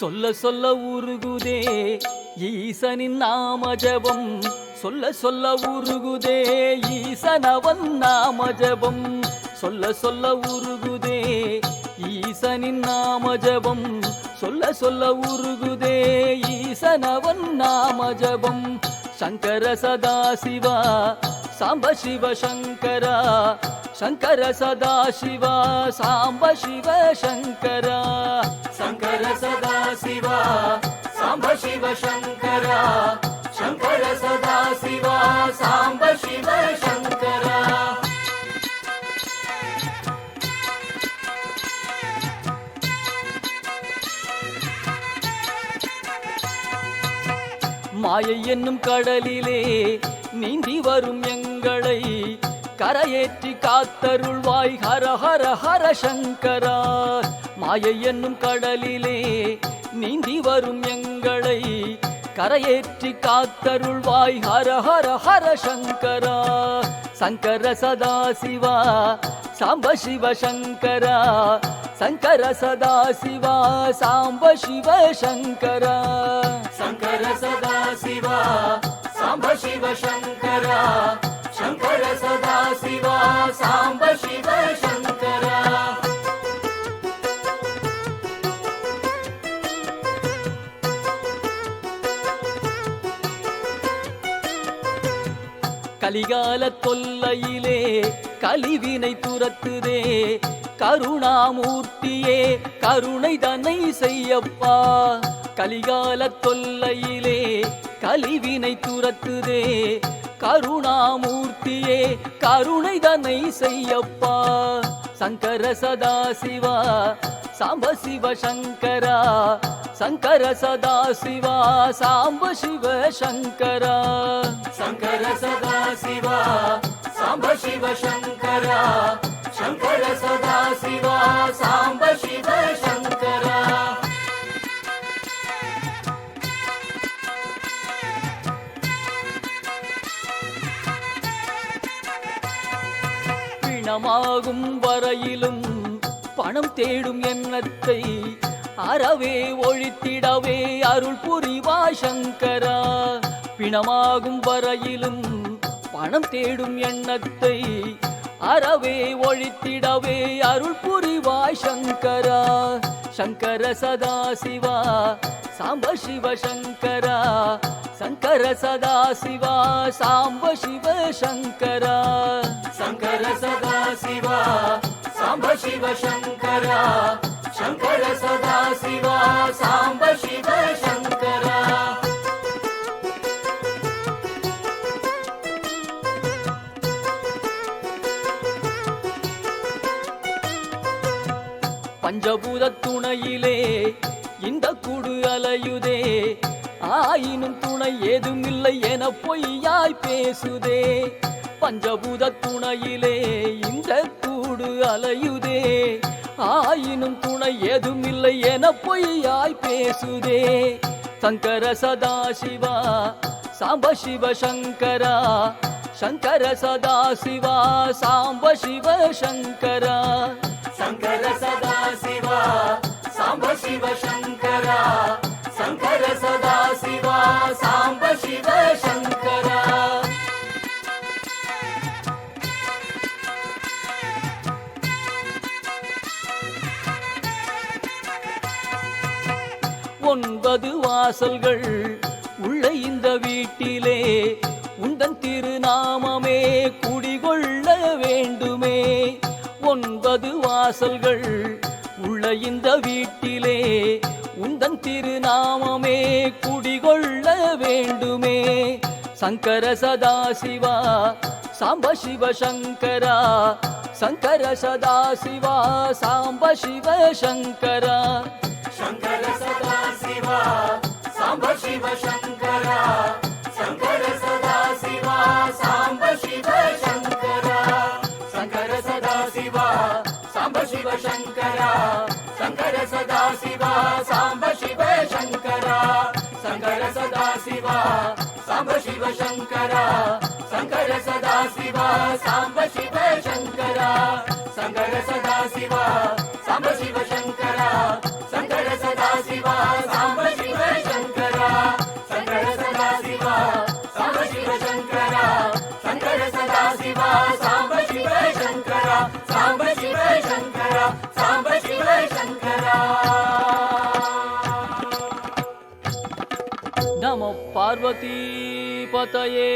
சொல்ல சொல்ல உருகுதே. ஈசனின் நாம ஜபம் சொல்ல சொல்ல உருகுதே. ஈசனவன் நாம ஜபம் சொல்ல சொல்ல உருகுதே. ஈசனின் நாம ஜபம் சொல்ல சொல்ல உருகுதே. ஈசனவன் நாம ஜபம் சங்கர சதா சிவா சாம்ப சிவ சங்கரா. சங்கர சதா சிவா சாம்ப சிவ சங்கரா. மாயை என்னும் கடலிலே நீந்தி வரும் எங்களை கரையேற்றி காத்தருள்வாய். ஹர ஹர ஹர சங்கரா. மாயை என்னும் கடலிலே நீந்தி வரும் எங்களை. கரையேற்றி காத்தருள்வாய். ஹர ஹர ஹர சங்கரா. சங்கர சதா சிவா சாம்ப சிவ சங்கரா. சங்கர சதா சிவா சாம்ப சிவ சங்கரா. சங்கர சதா சிவா சாம்ப சிவ சங்கரா. சங்கர சதா சிவா சாம்ப சிவ கலிகால தொல்லையிலே கலிவினை துரத்துதே. கருணாமூர்த்தியே கருணை தன்னை செய்யப்பா. கலிகால தொல்லையிலே கலிவினை துரத்துதே. கருணாமூர்த்தியே கருணை தன்னை செய்யப்பா. శంకర సదాశివ సాంబ శివ శంకర శంకర సదాశివ సాంబ శివ శంకర శంకర సదాశివ సాంబ శివ శంకర శంకర సదాశివ సాంబ శివ శంకర பிணமாகும் வரையிலும் பணம் தேடும் எண்ணத்தை அறவே ஒழித்திடவே அருள் புரிவா சங்கரா. பிணமாகும் வரையிலும் பணம் தேடும் எண்ணத்தை அறவே ஒழித்திடவே அருள் புரிவா சங்கரா. சங்கர சதா சிவா சாம்ப சிவ சங்கரா. சங்கர சதா சிவா சாம்ப சிவ சங்கரா. சங்கர சதா சிவா சாம்ப சிவ சங்கரா. சங்கர சதா சிவா சாம்ப சிவ சங்கரா. பஞ்சபூத துணையிலே இந்த குடு அலையுதே. ஆயினும் துணை ஏதும் இல்லை என பொய்யாய் பேசுதே. பஞ்சபூத துணையிலே இந்த கூடு அலையுதே. ஆயினும் துணை ஏதும் இல்லை என பொய்யாய் பேசுதே. சங்கர சதா சிவா சாம்ப சிவ சங்கரா. சங்கர சதா சிவா சாம்ப சிவ சங்கரா. சங்கர சதா சிவா சாம்ப சிவ சங்கரா. ஒன்பது வாசல்கள் உள்ள இந்த வீட்டிலே உந்தன் திருநாமமே குடிகொள்ள வேண்டுமே. ஒன்பது வாசல்கள் உள்ள இந்த வீட்டிலே శంకర సదాశివ సాంబ శివ శంకర శంకర సదాశివ సాంబ శివ శంకర. శంకర సదాశివ సాంబ శివ శంకర శంకర సదాశివ సాంబ శివ శంకర. శంకర సదాశివ సాంబ శివ శంకర శంకర సదాశివ సాంబ शङ्करा शङ्कर सदा शिवा साम्ब शिव शङ्करा शङ्कर सदा शिवा साम्ब शिव शङ्करा शङ्कर सदा शिवा साम्ब शिव शङ्करा शङ्कर सदा शिवा साम्ब शिव शङ्करा शङ्कर सदा शिवा साम्ब शिव शङ्करा साम्ब शिव शङ्करा साम्ब शिव शङ्करा পার্বতী পতয়ে।